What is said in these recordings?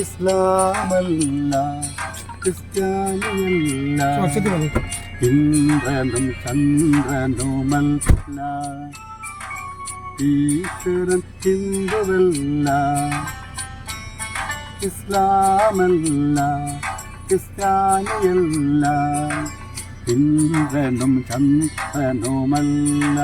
ഇസ്ലാമല്ല ക്രിസ്ത്യാനിയല്ല. ഇന്ദ്രനും ചന്ദ്രനുമല്ല ഈശ്വരൻ ഹിന്ദുവല്ല. ഇസ്ലാമല്ല ക്രിസ്ത്യാനിയല്ല ഇന്ദ്രനും ചന്ദ്രനുമല്ല.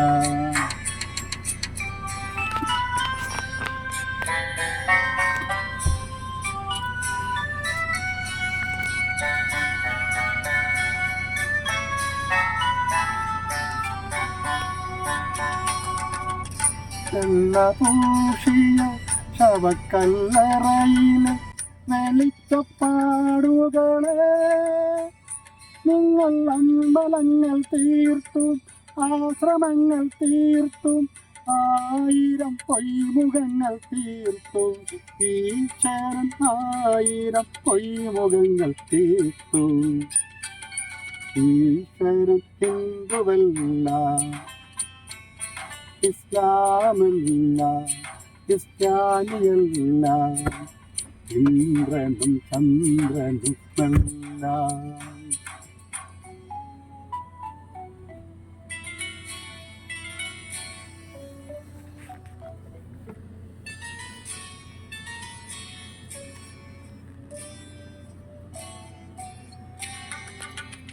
പൂഷിയ ശവക്കല്ലറയിലെ വെളിച്ചപ്പാടുകളെ നിങ്ങൾ അമ്പലങ്ങൾ തീർത്തും ആശ്രമങ്ങൾ തീർത്തും ആയിരം പൊയ്മുഖങ്ങൾ തീർത്തും. ഈശ്വരൻ ആയിരം പൊയ്മുഖങ്ങൾ തീർത്തും. ഈശ്വരൻ ഹിന്ദുവല്ല. ഇസ്ലാമല്ല ക്രിസ്ത്യാനിയല്ല ഇന്ദ്രനും ചന്ദ്രനുമല്ല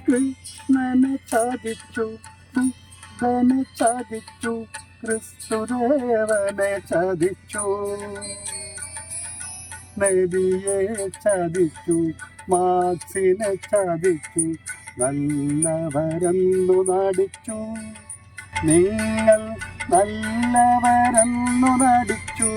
കൃഷ്ണനെ ചതിച്ചു ബുദ്ധനെ ചതിച്ചു ക്രിസ്തുദേവനെ ചതിച്ചു. നബിയെ ചതിച്ചു മാക്സിനെ ചതിച്ചു നല്ലവരെന്നു നടിച്ചു. നിങ്ങൾ നല്ലവരെന്നു നടിച്ചു.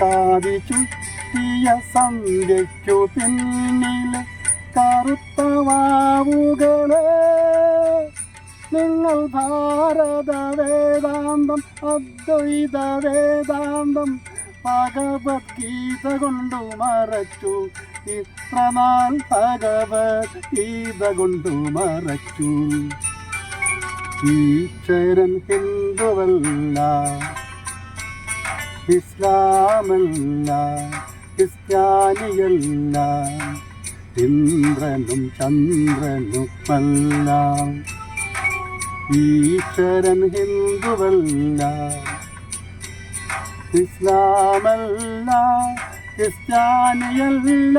കാതി ചുറ്റിയ സന്ധ്യയ്ക്കു പിന്നിലെ കറുത്ത വാവുകളെ നിങ്ങൾ ഭാരത വേദാന്തം അദ്വൈത വേദാന്തം ഭഗവത്ഗീത കൊണ്ടു മറച്ചു. ഇത്രനാൾ ഭഗവത്ഗീത കൊണ്ടു മറച്ചു. ഈശ്വരൻ ഹിന്ദുവല്ല ഇസ്ലാമല്ല ക്രിസ്ത്യാനിയല്ല. ഇന്ദ്രനും ചന്ദ്രനുമല്ല. ഈശ്വരൻ ഹിന്ദുവല്ല. ഇസ്ലാമല്ല. ക്രിസ്ത്യാനിയല്ല.